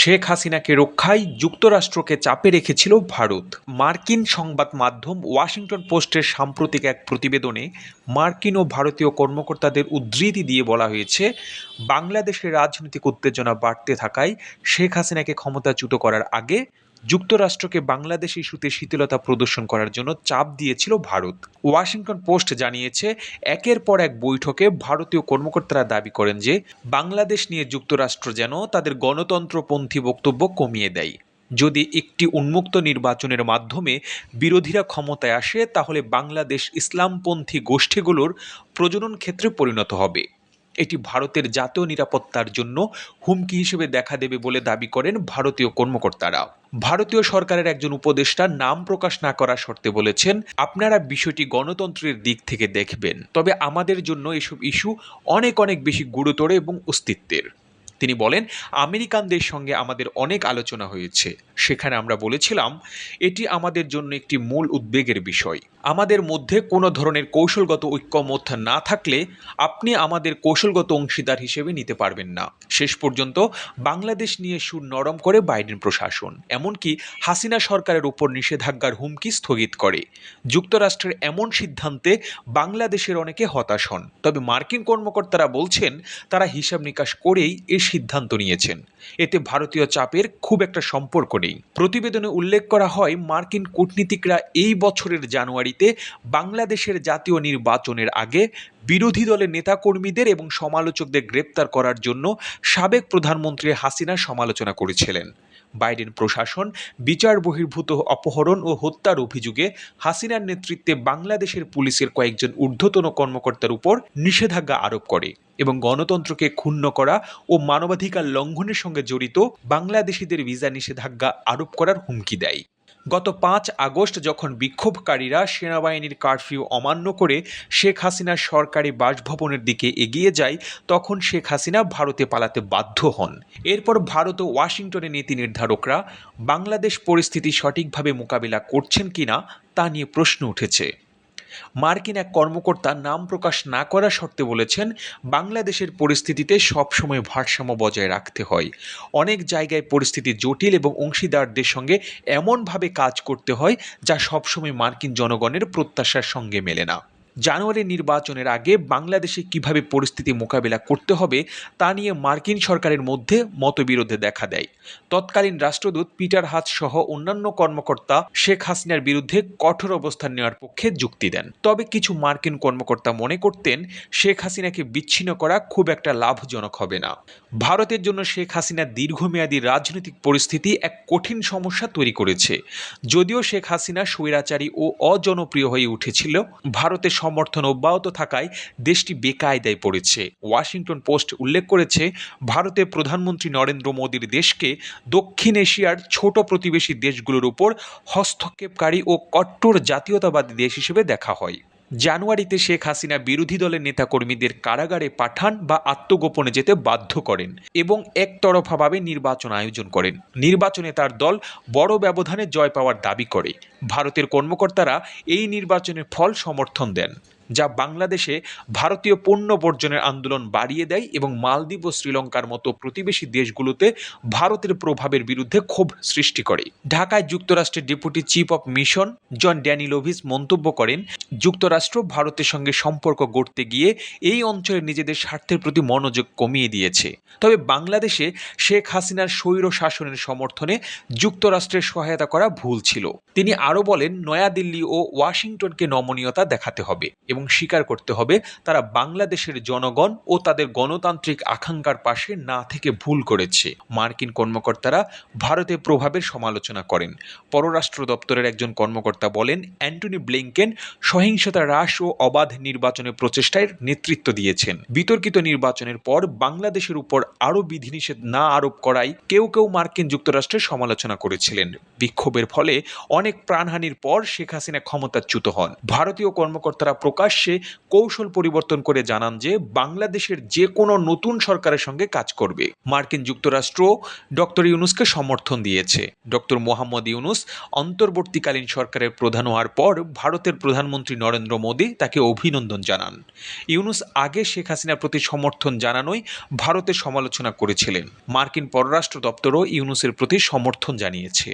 শেখ হাসিনাকে রক্ষায় যুক্তরাষ্ট্রকে চাপে রেখেছিল ভারত। মার্কিন সংবাদ মাধ্যম ওয়াশিংটন পোস্টের সাম্প্রতিক এক প্রতিবেদনে মার্কিন ও ভারতীয় কর্মকর্তাদের উদ্ধৃতি দিয়ে বলা হয়েছে, বাংলাদেশের রাজনৈতিক উত্তেজনা বাড়তে থাকায় শেখ হাসিনাকে ক্ষমতাচ্যুত করার আগে যুক্তরাষ্ট্রকে বাংলাদেশ ইস্যুতে শিথিলতা প্রদর্শন করার জন্য চাপ দিয়েছিল ভারত। ওয়াশিংটন পোস্ট জানিয়েছে, একের পর এক বৈঠকে ভারতীয় কর্মকর্তারা দাবি করেন যে, বাংলাদেশ নিয়ে যুক্তরাষ্ট্র যেন তাদের গণতন্ত্রপন্থী বক্তব্য কমিয়ে দেয়। যদি একটি উন্মুক্ত নির্বাচনের মাধ্যমে বিরোধীরা ক্ষমতায় আসে, তাহলে বাংলাদেশ ইসলামপন্থী গোষ্ঠীগুলোর প্রজনন ক্ষেত্রে পরিণত হবে। এটি ভারতের জাতীয় নিরাপত্তার জন্য হুমকি হিসেবে দেখা দেবে বলে দাবি করেন ভারতীয় কর্মকর্তারা। ভারতীয় সরকারের একজন উপদেষ্টা নাম প্রকাশ না করার শর্তে বলেছেন, আপনারা বিষয়টি গণতন্ত্রের দিক থেকে দেখবেন। তবে আমাদের জন্য এসব ইস্যু অনেক অনেক বেশি গুরুতর এবং অস্তিত্বের। তিনি বলেন, আমেরিকানদের সঙ্গে আমাদের অনেক আলোচনা হয়েছে। সেখানে আমরা বলেছিলাম, এটি আমাদের জন্য একটি মূল উদ্বেগের বিষয়। আমাদের মধ্যে কোনো ধরনের কৌশলগত ঐক্যমত না থাকলে আপনি আমাদের কৌশলগত অংশীদার হিসেবে নিতে পারবেন না। শেষ পর্যন্ত বাংলাদেশ নিয়ে সুর নরম করে বাইডেন প্রশাসন, এমনকি হাসিনা সরকারের উপর নিষেধাজ্ঞার হুমকি স্থগিত করে। যুক্তরাষ্ট্রের এমন সিদ্ধান্তে বাংলাদেশের অনেকে হতাশ হন। তবে মার্কিন কর্মকর্তারা বলছেন, তারা হিসাব নিকাশ করেই এ সিদ্ধান্ত নিয়েছেন। এতে ভারতীয় চাপের খুব একটা সম্পর্ক নেই। প্রতিবেদনে উল্লেখ করা হয়, মার্কিন কূটনীতিকরা এই বছরের জানুয়ারিতে বাংলাদেশের জাতীয় নির্বাচনের আগে বিরোধী দলের নেতাকর্মীদের এবং সমালোচকদের গ্রেপ্তার করার জন্য সাবেক প্রধানমন্ত্রী হাসিনার সমালোচনা করেছিলেন। বাইডেন প্রশাসন, বিচার বহির্ভূত অপহরণ ও হত্যার অভিযোগে হাসিনার নেতৃত্বে বাংলাদেশের পুলিশের কয়েকজন ঊর্ধ্বতন কর্মকর্তার উপর নিষেধাজ্ঞা আরোপ করে এবং গণতন্ত্রকে ক্ষুণ্ণ করা ও মানবাধিকার লঙ্ঘনের সঙ্গে জড়িত বাংলাদেশিদের ভিসা নিষেধাজ্ঞা আরোপ করার হুমকি দেয়। গত পাঁচ আগস্ট যখন বিক্ষোভকারীরা সেনাবাহিনীর কারফিউ অমান্য করে শেখ হাসিনার সরকারি বাসভবনের দিকে এগিয়ে যায়, তখন শেখ হাসিনা ভারতে পালাতে বাধ্য হন। এরপর ভারত ও ওয়াশিংটনের নীতি নির্ধারকরা বাংলাদেশ পরিস্থিতি সঠিকভাবে মোকাবিলা করছেন কিনা তা নিয়ে প্রশ্ন উঠেছে। মার্কিন এক কর্মকর্তা নাম প্রকাশ না করা শর্তে বলেছেন, বাংলাদেশের পরিস্থিতিতে সবসময় ভারসাম্য বজায় রাখতে হয়। অনেক জায়গায় পরিস্থিতি জটিল এবং অংশীদারদের সঙ্গে এমনভাবে কাজ করতে হয় যা সবসময় মার্কিন জনগণের প্রত্যাশার সঙ্গে মেলে না। জানুয়ারি নির্বাচনের আগে বাংলাদেশে কীভাবে পরিস্থিতি মোকাবিলা করতে হবে তা নিয়ে মার্কিন সরকারের মধ্যে মতবিরোধে দেখা দেয়। তৎকালীন রাষ্ট্রদূত পিটার হাত সহ অন্যান্য কর্মকর্তা শেখ হাসিনার বিরুদ্ধে কঠোর অবস্থান নেওয়ার পক্ষে যুক্তি দেন। তবে কিছু মার্কিন কর্মকর্তা মনে করতেন, শেখ হাসিনাকে বিচ্ছিন্ন করা খুব একটা লাভজনক হবে না। ভারতের জন্য শেখ হাসিনার দীর্ঘমেয়াদী রাজনৈতিক পরিস্থিতি এক কঠিন সমস্যা তৈরি করেছে। যদিও শেখ হাসিনা স্বৈরাচারী ও অজনপ্রিয় হয়ে উঠেছিল ভারতের সমর্থন অব্যাহত থাকায় দেশটি বেকায়দায় পড়েছে। ওয়াশিংটন পোস্ট উল্লেখ করেছে, ভারতের প্রধানমন্ত্রী নরেন্দ্র মোদীর দেশকে দক্ষিণ এশিয়ার ছোট প্রতিবেশী দেশগুলোর উপর হস্তক্ষেপকারী ও কট্টর জাতীয়তাবাদী দেশ হিসেবে দেখা হয়। জানুয়ারিতে শেখ হাসিনা বিরোধী দলের নেতাকর্মীদের কারাগারে পাঠান বা আত্মগোপনে যেতে বাধ্য করেন এবং একতরফাভাবে নির্বাচন আয়োজন করেন। নির্বাচনে তার দল বড় ব্যবধানে জয় পাওয়ার দাবি করে। ভারতের কর্মকর্তারা এই নির্বাচনের ফল সমর্থন দেন। যা বাংলাদেশে ভারতীয় পণ্য বর্জনের আন্দোলন বাড়িয়ে দেয় এবং মালদ্বীপ ও শ্রীলঙ্কার মতো প্রতিবেশী দেশগুলোতে ভারতের প্রভাবের বিরুদ্ধে ক্ষোভ সৃষ্টি করে। ঢাকায় যুক্তরাষ্ট্রের deputy chief of mission John Danilowicz মন্তব্য করেন, যুক্তরাষ্ট্র ভারতের সঙ্গে সম্পর্ক গড়তে গিয়ে এই অঞ্চলে নিজেদের স্বার্থের প্রতি মনোযোগ কমিয়ে দিয়েছে। তবে বাংলাদেশে শেখ হাসিনার স্বৈর শাসনের সমর্থনে যুক্তরাষ্ট্রের সহায়তা করা ভুল ছিল। তিনি আরও বলেন, নয়াদিল্লি ও ওয়াশিংটনকে নমনীয়তা দেখাতে হবে এবং স্বীকার করতে হবে, তারা বাংলাদেশের জনগণ ও তাদের গণতান্ত্রিক আকাঙ্ক্ষার পাশে না থেকে ভুল করেছে। মার্কিন কর্মকর্তারা ভারতের প্রভাবের সমালোচনা করেন। পররাষ্ট্র দপ্তরের একজন কর্মকর্তা বলেন, অ্যান্টনি ব্লিংকেন সহিংসতা হ্রাস ও অবাধ নির্বাচনের প্রচেষ্টায় নেতৃত্ব দিয়েছেন। বিতর্কিত নির্বাচনের পর বাংলাদেশের উপর আরও বিধিনিষেধ না আরোপ করায় কেউ কেউ মার্কিন যুক্তরাষ্ট্রের সমালোচনা করেছিলেন। বিক্ষোভের ফলে অনেক প্রাণহানির পর শেখ হাসিনা ক্ষমতাচ্যুত হন। ভারতীয় কর্মকর্তারা প্রকাশ প্রকাশ্যে কৌশল পরিবর্তন করে জানান যে বাংলাদেশের যে কোনো নতুন সরকারের সঙ্গে কাজ করবে। মার্কিন যুক্তরাষ্ট্র ডক্টর ইউনুসকে সমর্থন দিয়েছে। ডক্টর মোহাম্মদ ইউনুস অন্তর্বর্তীকালীন সরকারের প্রধান হওয়ার পর ভারতের প্রধানমন্ত্রী নরেন্দ্র মোদী তাকে অভিনন্দন জানান। ইউনুস আগে শেখ হাসিনার প্রতি সমর্থন জানানোই ভারতের সমালোচনা করেছিলেন। মার্কিন পররাষ্ট্র দপ্তরও ইউনুসের প্রতি সমর্থন জানিয়েছে।